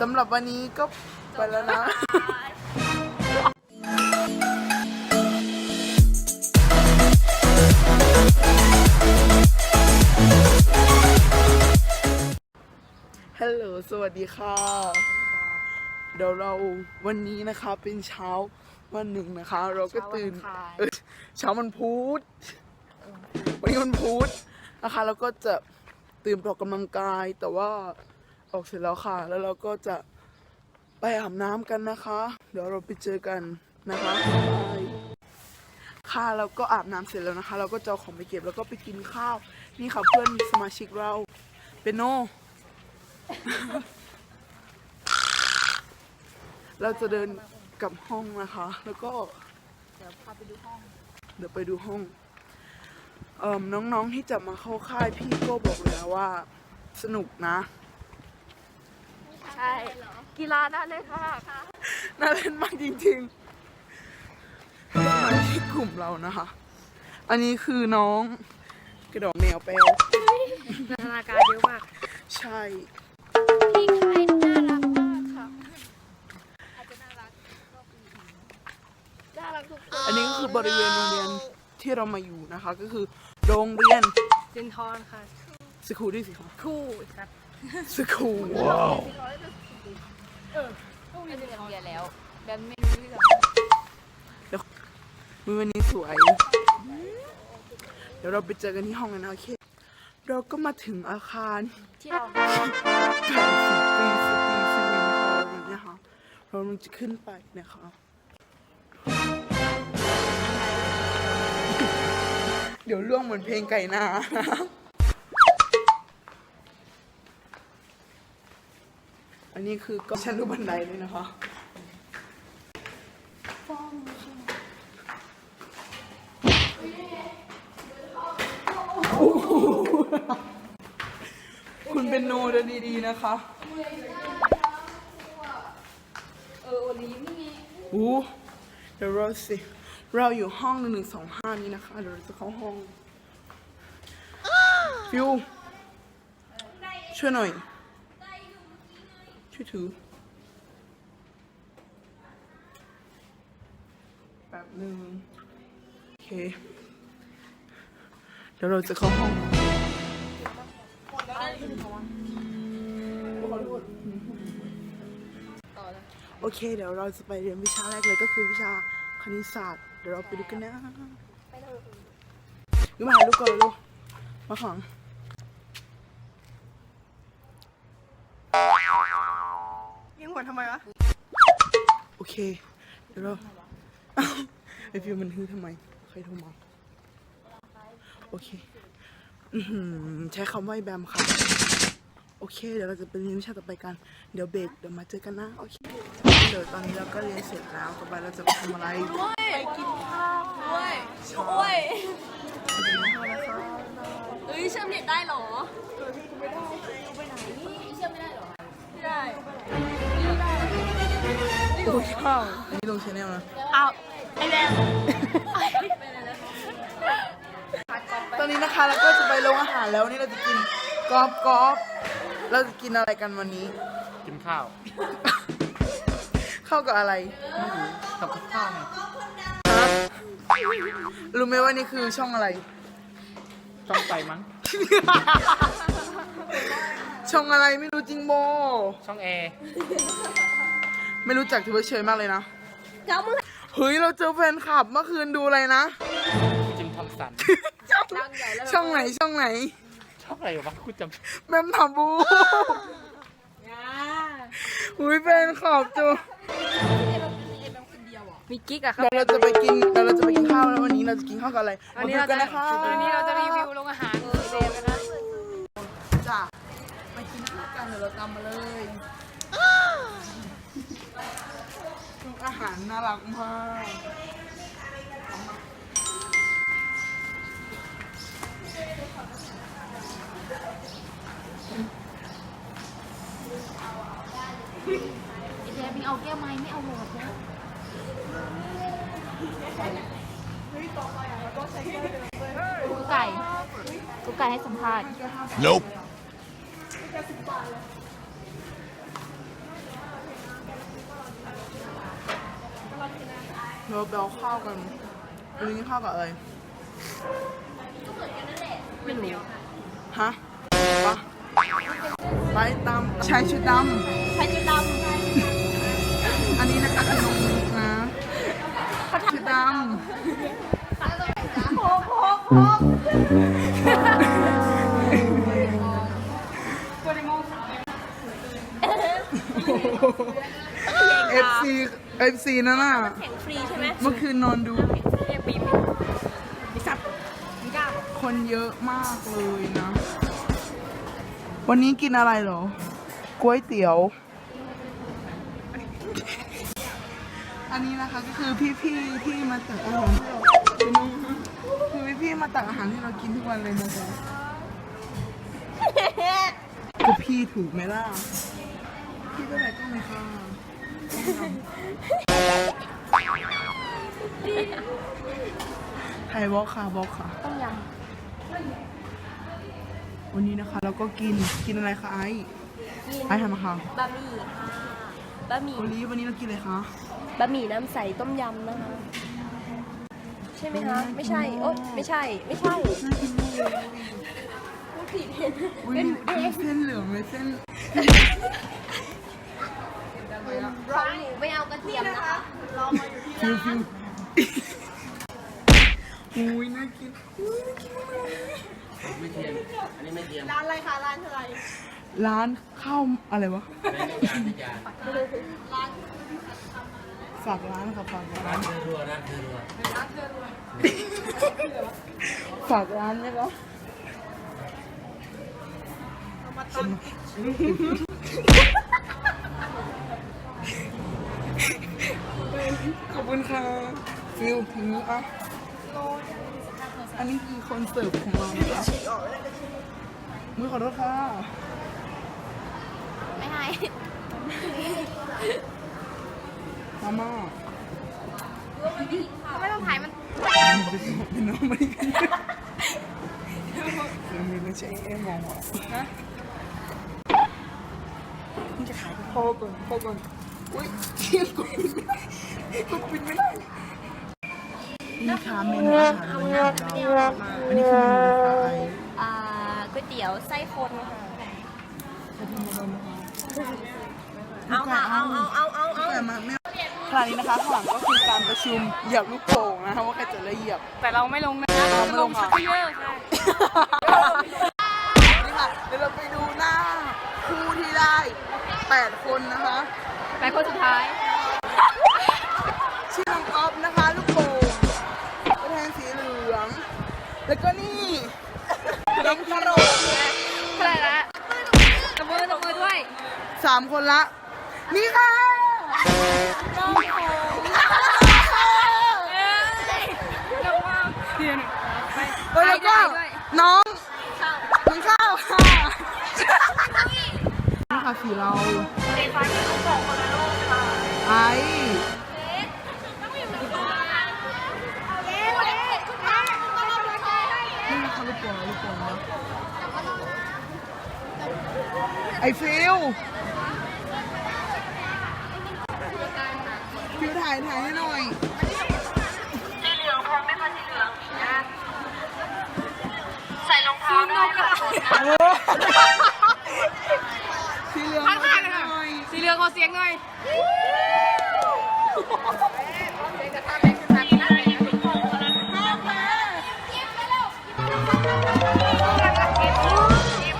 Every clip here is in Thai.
สำหรับวันนี้ก็ไปแล้วนะฮัลโหลสวัสดีค่ะ เดี๋ยวเราวันนี้นะคะเป็นเช้าวันหนึ่งนะคะ เราก็ตื่นเช้าวันอังคารเออเช้ามันพุธวันนี้มันพุธนะคะ แล้วก็จะตื่นไปออกกำลังกายแต่ว่า ออกเสร็จแล้วค่ะ แล้วเราก็จะไปอาบน้ำกันนะคะ เดี๋ยวเราไปเจอกันนะคะบายค่ะแล้วก็อาบน้ำเสร็จแล้วนะคะ เราก็จะเอาของไปเก็บแล้วก็ไปกินข้าว นี่ค่ะเพื่อนสมาชิกเราเป็นโนเราจะเดินกลับห้องนะคะ แล้วก็เดี๋ยวพาไปดูห้อง เดี๋ยวไปดูห้องเอ่มน้องๆที่จะมาเข้าค่ายพี่ก็บอกเลยนะว่าสนุกนะ ใช่ กีฬาน่าเล่นมากน่าเล่นมากจริงๆสมาชิกกลุ่มเรานะคะ อันนี้คือน้องกระดองแมวแปลวนันทนาการเยอะมาก ใช่ พี่ไข่น่ารักมากค่ะ อาจจะน่ารักน่ารักทุกคนอันนี้ก็คือบริเวณโรงเรียนที่เรามาอยู่นะคะ ก็คือโรงเรียนซินทอนค่ะสคูลด้วยสิคะ คู่ครับ สคูลต้องเรียนโรงเรียนแล้วแบบไม่รู้เรื่องมือวันนี้สวย เดี๋ยวเราไปเจอกันที่ห้องกันนะโอเค เราก็มาถึงอาคารที่เราแปดสิบปีสตรีซิลินพอร์นะคะเรากำลังจะขึ้นไปนะคะเดี๋ยวล่วงเหมือนเพลงไก่นา อันนี้คือก็ชั้นดูบันไดเลยนะคะคุณเป็นโนเดินดีๆนะคะเออวันนี้นี่ไงโอ้เดี๋ยวเราสิ เราอยู่ห้องหนึ่งหนึ่งสองห้านี้นะคะ เดี๋ยวเราจะเข้าห้อง ฟิวช่วยหน่อย ช่วยถือแป๊บหนึ่งโอเค เดี๋ยวเราจะเข้าห้องโอเค เดี๋ยวเราจะไปเรียนวิชาแรกเลยก็คือวิชาคณิตศาสตร์ เดี๋ยวเราไปดูกันนะยูมาหาลูกก่อนลูกมาขังยัง ไมวะ โอเค เดี๋ยวเราเอ้าไอฟิวมันฮือทำไม ใครโทรมา โอเคอือหือใช้คำว่าไอ้แบมค่ะ โอเค เดี๋ยวเราจะไปเรียนวิชาต่อไปกัน เดี๋ยวเบรกเดี๋ยวมาเจอกันนะ โอเค เดี๋ยวตอนนี้เราก็เรียนเสร็จแล้วต่อไปเราจะไปทำอะไร ไปกินข้าวด้วยโอ้ยเอ้ยเชื่อมเน็ตได้เหรอ โอ้ยข้าวอันนี้ลงชแนลนะเอาไอแดงตอนนี้นะคะเราก็จะไปโรงอาหารแล้วนี่เราจะกินกรอบกรอบเราจะกินอะไรกันวันนี้ กินข้าวเข้าวกับอะไรกับข้าวไงฮะรู้ไหมว่านี่คือช่องอะไรต้องไปมั้ง ช่องอะไรไม่รู้จริงโบ ช่องแอร์ ไม่รู้จักถือว่าเฉยมากเลยนะเฮ้ย เราเจอแฟนคลับเมื่อคืนดูอะไรนะ จิมทอมสัน ช่องช่องไหนช่องไหนช่องอะไรวะกูจแมมทับบูอุ้ยแฟนคลับจูมีกิ๊กอะครับ เดี๋ยวเราจะไปกินเดี๋ยวเราจะไปกินข้าวแล้ววันนี้เราจะกินข้าวกับอะไรวันนี้มเราดูกัจะนนะคะวันนี้เราจะรีวิวโรงอาหารเดมกันนะจ้ะมากินข้าวกันเดี๋ยวเราตามมาเลย อาหารน่ารักมากแดมเอาแก้วไม้ไม่เอาหลอดนะกูไก่กูไก่ให้สัมภาษณ์ Nope. เราไปเอาข้าวกันวันนี้ข้าวกับอะไรไม่รู้ฮะปะไปตามชายชุดดใครจะดำำอันนี้นะคะคือน้องมุกนะชุดดโค้กโค้กโค้กำ FC FC นั่นน่ะแข่งฟรีใช่ไหมเมื่อคืนนอนดู เรียกบีมบิสับมึงกล้าบอกคนเยอะมากเลยนะ วันนี้กินอะไรเหรอก๋วยเตี๋ยว อันนี้นะคะก็คือพี่ๆที่มาตักอาหารที่เราคือพี่ๆมาตักอาหารที่เรากินทุกวันเลยนะคะก็พี่ถูกไหมล่ะ พี่ก็ไหนก็ไม่ค่ะ ไทยวอลค่ะวอลค่ะ ต้มยวันนี้นะคะเราก็กินกินอะไรคะไอ้ำกินไอ้ทำอะไรคะบะหมี่ค่ะบะหมี่ วันนี้วันนี้เรากินอะไรคะ บะหมี่น้ำใสต้มยำนะคะ ใช่ไหมคะ ไม่ใช่ โอ๊ยไม่ใช่ ไม่ใช่น่ากินมากเลยพูดผิดเป็นอุ๊ยเป็นหมูแดงเส้นเหลืองเลยเส้น ของหนูไม่ เอากระเทียมนะคะฟิวฟิวอุ้ยน่ากินอุ้ยน่ากินมากเลยไม่เทียมอันนี้ไม่เทียมร้านอะไรคะร้านอะไรร้านข้าวอะไรวะอันนี้ไม่ยานไม่ยานฝากร้านค่ะฝากร้าร้านนเธอรัวร้านเธอรัวฝากร้านไหมคะขอบ คุณค่ะฟิวถึงนี้อะอันนี้คือคนเสิร์ฟของเรานะคะมือขอโทษค่ะ ไม่ให้มาม่าไม่ต้องถ่ายมันเป็นน้องไม่กันคือมีไม่ใช่เอ็มมองอะฮะมึงจะขายพ่อก่อนพ่อก่อน อุ้ยเชี่ยกดปิดไม่ได้กดปิดไม่ได้นี่ค่ะเมนูอาหารวันนี้ของเราอันนี้คือเมนูอะไรอ่าก๋วยเตี๋ยวไส้คนค่ะเอาค่ะเอาเอาเอาเอาเอาแต่มาไม่ขณะนี้นะคะข้างหลังก็คือการประชุมเหยียบลูกโป่งนะคะว่าใครจะได้เหยียบ แต่เราไม่ลงนะเราไม่ลงค่ะชักเยอะค่ะนี่ค่ะเดี๋ยวเราไปดูหน้าคู่ที่ได้แปดคนนะคะ ไปคนสุดท้าย ชื่อน้องออฟนะคะ ลูกโป่งตัวแทนสีเหลือง แล้วก็นี่น้องกระโดดเท่าไหร่ละตบมือตบมือด้วย สามคนละ นี่ค่ะน้องผมเอ้ยน้องว่าเดี๋ยวหนึ่งไปเออแล้วก็ด้วย น้อง ค่ะสีเราเดฟายลูกโป่งคนละลูกค่ะไอต้องอยู่ตรงกลางเอาเร็วเร็วขึ้นมาขึ้นมาเราเลยนี่นะคะลูกโป่งลูกโป่งนะไอฟิลฟิลถ่ายถ่ายให้หน่อยใส่รองเท้าด้วยค่ะ โอ้สีเหลือง ข้างๆเลยค่ะ หน่อย สี เหลืองขอเสียงหน่อย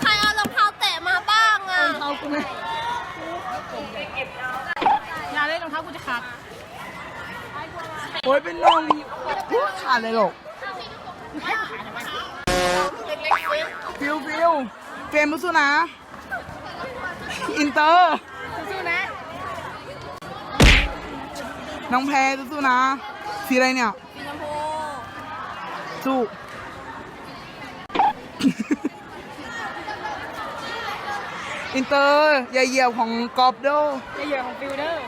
ใครเอารองเท้าแตะมาบ้างอะเอากูไหมอย่าเล่นรองเท้ากูจะขาดโอ้ยเป็นนมพูดขาดเลยหรอกฟิลฟิลเฟรมสู้ๆนะ อินเตอร์ สู้ๆนะ น้องแพรสู้ๆนะ สีอะไรเนี่ย สีชมพูสู้ อินเตอร์อย่าเหยียบของกอบโดจะเหยื่อของฟิลเดอร์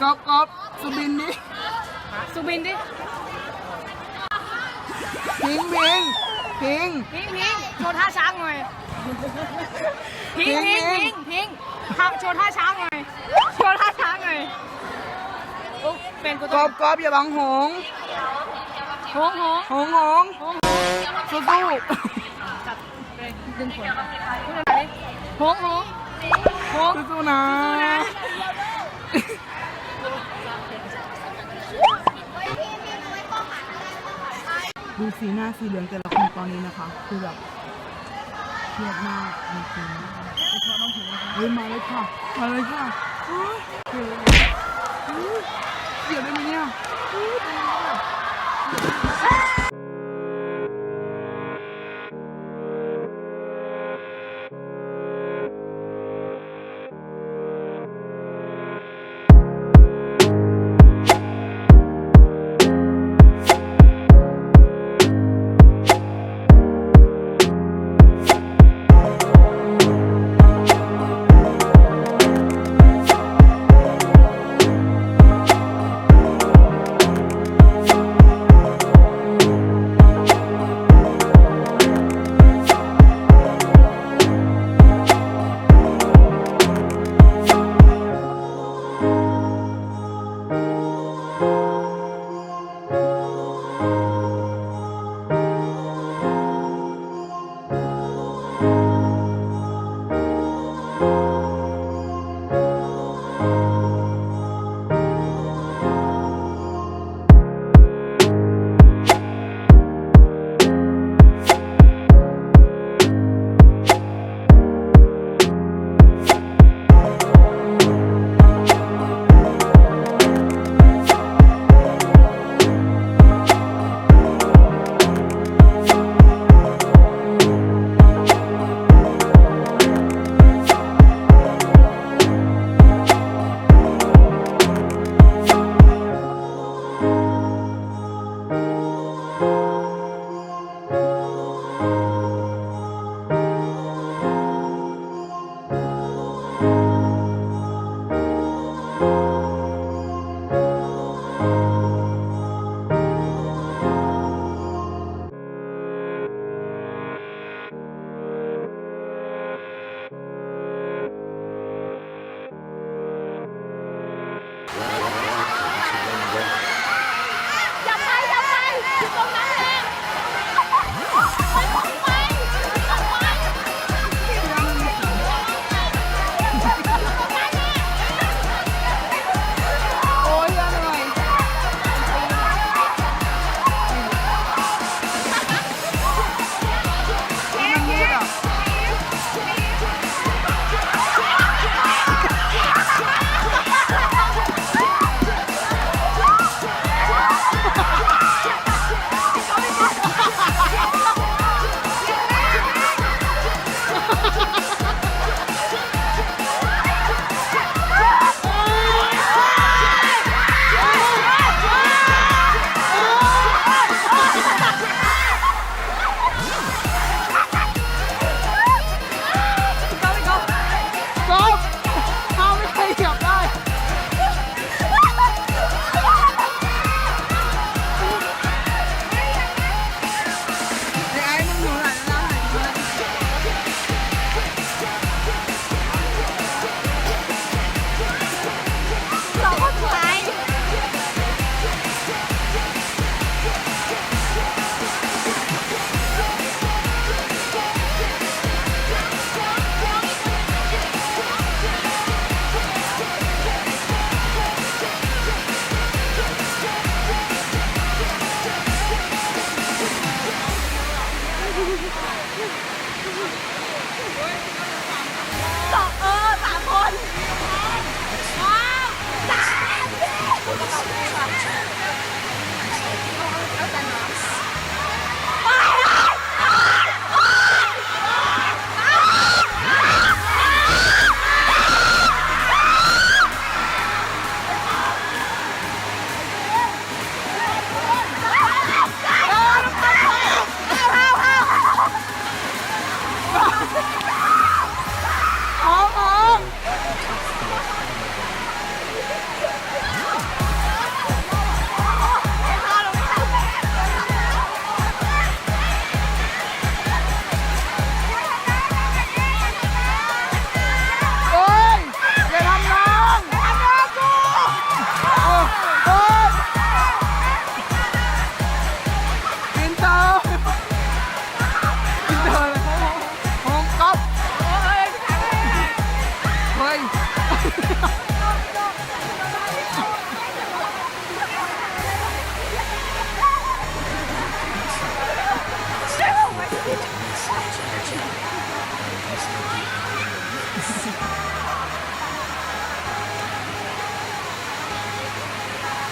กอบกอบสุบินดิสุบินดิพิงพิงพิงพิงพิงโชว์ท่าช้างหน่อยพิงพิงพิงพิงทำโชว์ท่าช้างหน่อย โชว์ท่าช้างหน่อยโอ้เป็นกูกอบกอบอย่าบังหงโหงโหงหงหงโหงสู้สู้จับเลยดึงขนพูดอะไรโหงโหงโหงสู้สู้ๆนะดูสีหน้าสีเหลืองแต่ละคนตอนนี้นะคะ คือแบบเครียดมากจริงๆเฮ้ยมาเลยค่ะมาเลยค่ะ เดี๋ยเฮ้ยเสียได้ไหมเนี่ย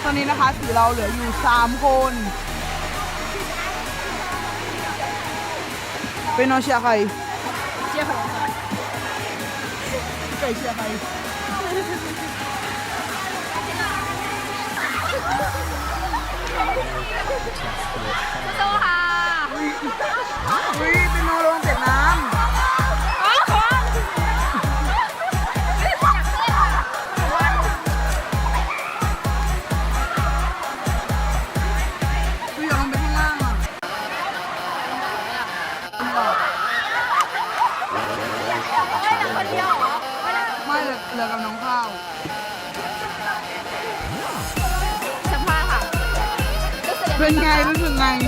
อนนี้นะคะสีเราเหลืออยู่สามคน เป็นน้องเชียร์ใครเชียร์ของไก่เชียร์ใครโตค่ะอุ้ยเป็นโนลง เหลือเหลือกับน้องข้าวสัมภาษณ์ค่ะรู้สึกยังไงเป็นไงรู้สึกไงร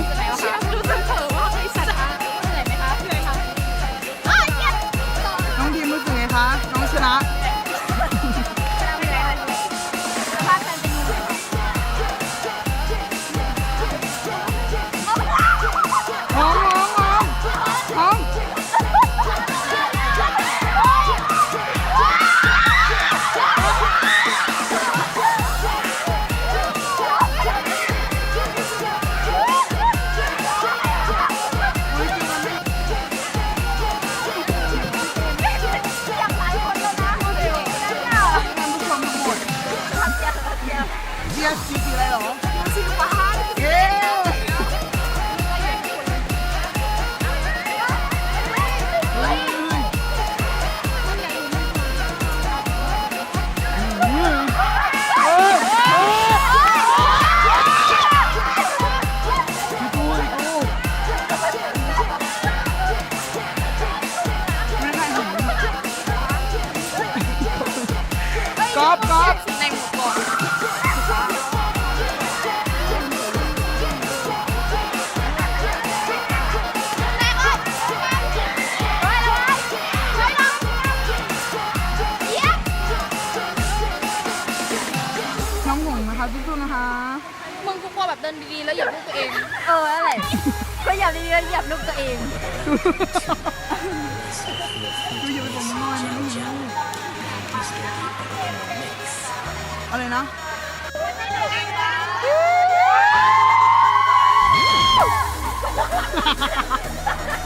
ู้สึกไง นดีๆ แล้วเหยียบลูกตัวเอง เอออะไรก็เหยียบดีๆแล้วเหยียบลูกตัวเองดูอย่าไปบอกน้อยนะไม่เห็นลูกอะไรนะ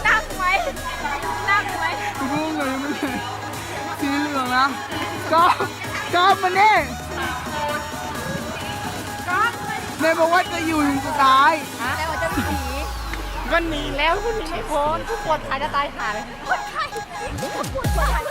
นั่งไหมนั่งไหมกูงงเลยไม่เลยสีเหลืองนะก๊อฟก๊อฟมาเนี่ย เนยบอกว่าจะอยู่ถึงสุดท้ายแล้วมันจะไม่หนีก็หนีแล้วคุณหนีไม่พ้นทุกคนตายจะตายหาเลยคนไทยคนไทย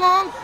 ห